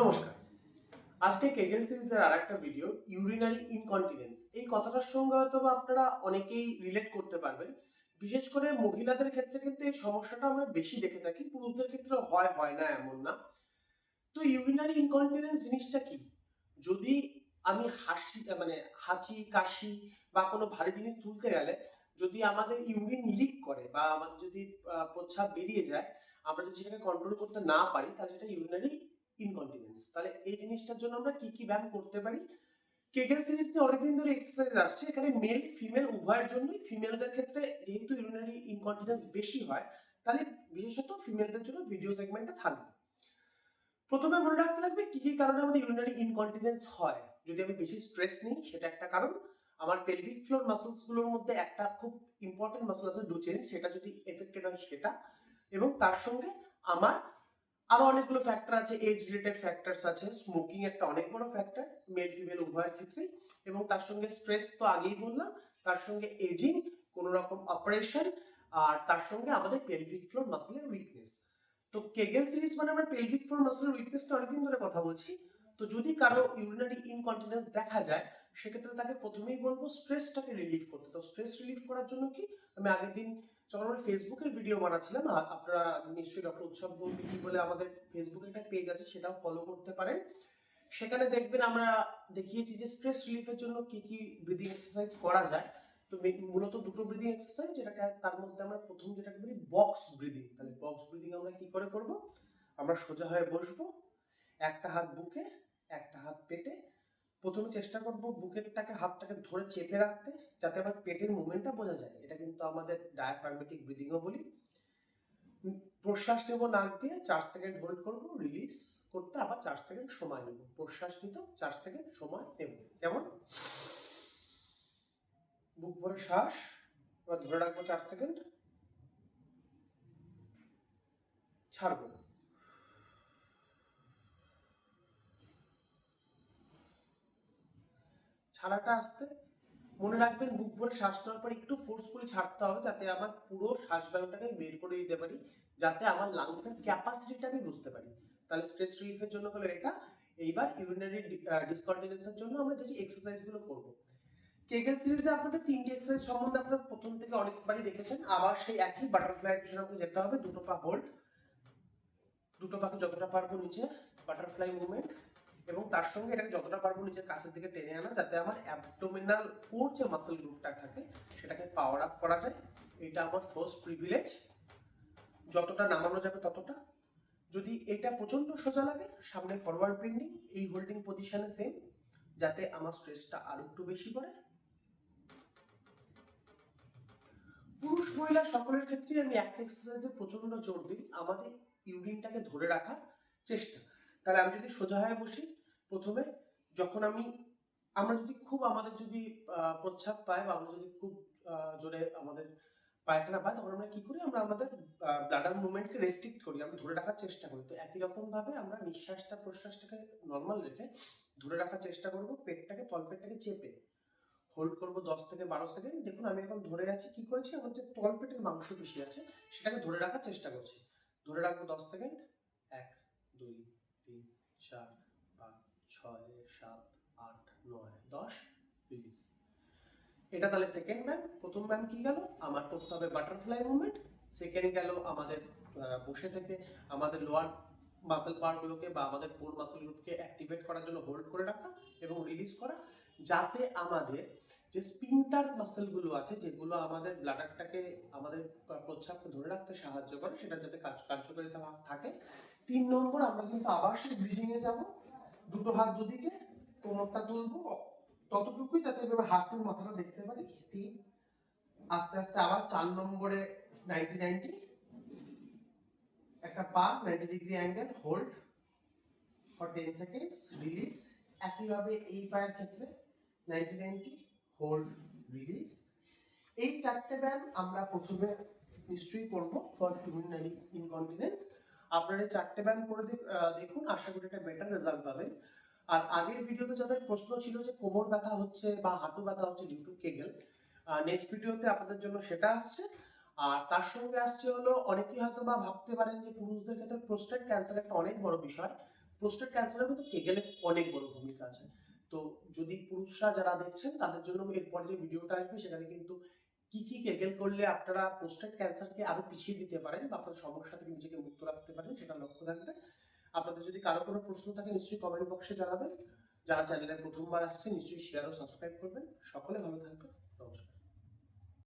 নমস্কার। আজকে কেগেল সিরিজের আর একটা ভিডিও ইউরিনারি ইনকন্টিনেন্স এই কথাটার সঙ্গে হয়তো আপনারা অনেকেই রিলেট করতে পারবেন। বিশেষ করে মহিলাদের ক্ষেত্রে কিন্তু এই সমস্যাটা আমরা বেশি দেখে থাকি, পুরুষদের ক্ষেত্রে হয় হয় না এমন না। তো ইউরিনারি ইনকন্টিনেন্স জিনিসটা কি? যদি আমি হাসি মানে হাঁচি, কাশি বা কোনো ভারী জিনিস তুলতে গেলে, যদি আমাদের ইউরিন লিক করে বা আমাদের যদি প্রস্রাব বেরিয়ে যায়, আমরা যদি সেটাকে কন্ট্রোল করতে না পারি, তাহলে সেটা ইউরিনারি তাহলে এই জিনিসটার জন্য আমরা কি কি ব্যায়াম করতে পারি? কেগেল সিরিজ নিয়ে অনেকদিন ধরে এক্সারসাইজ আসছে। এখানে মেল ফিমেল উভয়ের জন্যই ফিমেলদের ক্ষেত্রে যেহেতু ইউরিনারি ইনকন্টিনেন্স বেশি হয়, তাহলে বিশেষত ফিমেলদের জন্য ভিডিও সেগমেন্টটা থাকবে। প্রথমে মনে রাখতে লাগবে কি কি কারণে আমাদের ইউরিনারি ইনকন্টিনেন্স হয়। যদি আমি বেশি স্ট্রেস নিই, সেটা একটা কারণ। আমার পেলভিক ফ্লোর মাসলসগুলোর মধ্যে একটা খুব ইম্পর্টেন্ট মাসল আছে ডুচেন সেটা যদি এফেক্টেড হয় সেটা। এবং তার সঙ্গে আমার আরও অনেকগুলো ফ্যাক্টর আছে এজ রিলেটেড ফ্যাক্টরস আছে স্মোকিং একটা অনেক বড় ফ্যাক্টর মেল ফিমেল উভয়ের ক্ষেত্রে এবং তার সঙ্গে স্ট্রেস তো আগেই বললাম, তার সঙ্গে এজিং কোনো রকম অপারেশন আর তার সঙ্গে আমাদের পেলভিক ফ্লোর মাসলের উইকনেস তো কেগেল সিরিজ মানে আমরা পেলভিক ফ্লোর মাসলের উইকনেসটা অনেকদিন ধরে কথা বলছি, তো যদি কারও ইউরিনারি ইনকন্টিনেন্স দেখা যায় সেক্ষেত্রে তাকে প্রথমেই বলব স্ট্রেসটাকে রিলিফ করতে। তো স্ট্রেস রিলিফ করার জন্য কি? আমি আগের দিন যখন আমরা ফেসবুকের ভিডিও বানাচ্ছিলাম আপনারা নিশ্চয়ই ডক্টর উৎসব বিকি বলে আমাদের ফেসবুকে একটা পেজ আছে, সেটাও ফলো করতে পারেন। সেখানে দেখবেন আমরা দেখিয়েছি যে স্ট্রেস রিলিফের জন্য কি কি ব্রিদিং এক্সারসাইজ করা যায়। তো মূলত দুটো ব্রিদিং এক্সারসাইজ যেটাকে তার মধ্যে আমরা প্রথম যেটাকে বলি বক্স ব্রিদিং তাহলে বক্স ব্রিদিং আমরা কি করে করব? আমরা সোজা হয়ে বসবো, একটা হাত বুকে, একটা হাত পেটে প্রথমে চেষ্টা করব বুকেরটাকে, হাতটাকে ধরে চেপে রাখতে, যাতে আমার পেটের মুভমেন্টটা বোঝা যায়। এটা কিন্তু আমাদের ডায়াফ্রাগমেটিক ব্রিদিংও বলি। প্রশ্বাস নেব নাক দিয়ে, চার সেকেন্ড হোল্ড করব রিলিজ করতে আবার চার সেকেন্ড সময় নেব। প্রশ্বাস নিত চার সেকেন্ড সময় নেব। কেমন? বুক ভরে শ্বাস ধরে রাখব চার সেকেন্ড। ছাড়বো। ছাড়াটা আসতে মনে রাখবেন বুক ভরে শ্বাস নেওয়ার পর একটু ফোর্সফুলি ছাড়তে হবে যাতে আমার পুরো শ্বাস বায়ুটাকে বের করে দিতে পারি, যাতে আমার লাংসের ক্যাপাসিটিটা আমি বুঝতে পারি। তাহলে স্ট্রেস রিলিফের জন্য হলো এটা। এইবার ইউরিনারি ডিসকন্টিনেন্সের জন্য আমরা যে এক্সারসাইজগুলো করব। কেগেল সিরিজে আপনাদের তিনটি এক্সারসাইজ সম্বন্ধে আপনারা প্রথম থেকে অনেকবারই দেখেছেন। আবার সেই একই বাটারফ্লাই পিছনে যেতে হবে, দুটো পা হোল্ড দুটো পাকে যতটা পারব নিচে বাটারফ্লাই মুভমেন্ট এবং তার সঙ্গে এটাকে যতটা পারব নিজের কাছের দিকে টেনে আনা যাতে আমার অ্যাবডোমিনাল কোর যে মাসেল গ্রুপটা থাকে, সেটাকে পাওয়ার আপ করা যায়। এটা আমার ফার্স্ট প্রিভিলেজ যতটা নামানো যাবে ততটা। যদি এটা প্রচণ্ড সোজা লাগে, সামনে ফরওয়ার্ড বেন্ডিং এই হোল্ডিং পজিশনে সেম যাতে আমার স্ট্রেসটা আরও একটু বেশি পড়ে। পুরুষ মহিলা সকলের ক্ষেত্রে আমি একটা এক্সারসাইজে প্রচণ্ড জোর দিই। আমাদের ইউরিনটাকে ধরে রাখার চেষ্টা। তাহলে আমি যদি সোজা হয়ে বসি প্রথমে যখন আমি, আমরা যদি খুব আমাদের যদি প্রচ্ছাদ পাই বা আমরা যদি খুব জোরে আমাদের পায়খানা পাই তখন আমরা কি করি? আমরা আমাদের ব্লাডার মুভমেন্টকে রেস্ট্রিক্ট করি, আমরা ধরে রাখার চেষ্টা করি। তো একই রকম ভাবে আমরা নিঃশ্বাসটা, প্রশ্বাসটাকে নর্মাল রেখে ধরে রাখার চেষ্টা করব, পেটটাকে, তলপেটটাকে চেপে। হোল্ড করব দশ থেকে বারো সেকেন্ড দেখুন, আমি এখন ধরে আছি, কি করেছি? আমার যে তলপেটের মাংস বেশি আছে, সেটাকে ধরে রাখার চেষ্টা করছি। ধরে রাখব দশ সেকেন্ড এক, দুই, তিন, চার ছয়, সাত, আট, নয়, দশ রিলিজ এটা তাহলে সেকেন্ড ম্যাম প্রথম ম্যাম কি গেল? আমার করতে হবে বাটারফ্লাই মুভমেন্ট সেকেন্ড গেল আমাদের বসে থেকে আমাদের লোয়ার মাসেল পাওয়ারগুলোকে বা আমাদের কোর মাসেল গ্রুপকে অ্যাক্টিভেট করার জন্য হোল্ড করে রাখা এবং রিলিজ করা, যাতে আমাদের যে স্পিনটার মাসেলগুলো আছে, যেগুলো আমাদের ব্লাডারটাকে আমাদের প্রচ্ছাপকে ধরে রাখতে সাহায্য করে, সেটা যাতে কার্যকারিতা থাকে। তিন নম্বর, আমরা কিন্তু আবার সেই ব্রিজিং এ যাব। দুটো হাত দুদিকে, কোমরটা তুলবো ততটুকুই যাতে এবার হাঁটুর মাথাটা দেখতে পারি তিন আস্তে আস্তে আবার চার নম্বরে নাইনটি নাইনটি একটা পা ninety degree angle hold for ten seconds release একইভাবে এই পায়ের ক্ষেত্রে নাইনটি নাইনটি হোল্ড রিলিজ এই চারটে ব্যায়াম আমরা প্রথমে নিশ্চয়ই করব ফর ইউরিনারি ইনকন্টিনেন্স আপনারা চারটে ব্যায়াম করে দেখুন, আশা করি একটা বেটার রেজাল্ট পাবেন। আর আগের ভিডিওতে যাদের প্রশ্ন ছিল যে কোমর ব্যথা হচ্ছে বা হাঁটু ব্যথা হচ্ছে ডিউ টু কেগেল নেক্সট ভিডিওতে আপনাদের জন্য সেটা আসছে। আর তার সঙ্গে আসছে হলো, অনেকেই হয়তো বা ভাবতে পারেন যে পুরুষদের ক্ষেত্রে প্রোস্টেট ক্যান্সার একটা অনেক বড় বিষয়। প্রোস্টেট ক্যান্সারের মধ্যে কেগেলের অনেক বড় ভূমিকা আছে। তো যদি পুরুষরা যারা দেখছেন, তাদের জন্য এরপরে যে ভিডিওটা আসবে, সেখানে কিন্তু কি কি কেগেল করলে আপনারা প্রোস্টেট ক্যান্সারকে আরও পিছিয়ে দিতে পারেন বা আপনার সমস্যা থেকে নিজেকে মুক্ত রাখতে পারেন সেটা লক্ষ্য থাকবে। আপনাদের যদি কারও কোনো প্রশ্ন থাকে, নিশ্চয়ই কমেন্ট বক্সে জানাবেন। যারা চ্যানেলে প্রথমবার আসছে নিশ্চয়ই শেয়ার ও সাবস্ক্রাইব করবেন। সকলে ভালো থাকবেন। নমস্কার।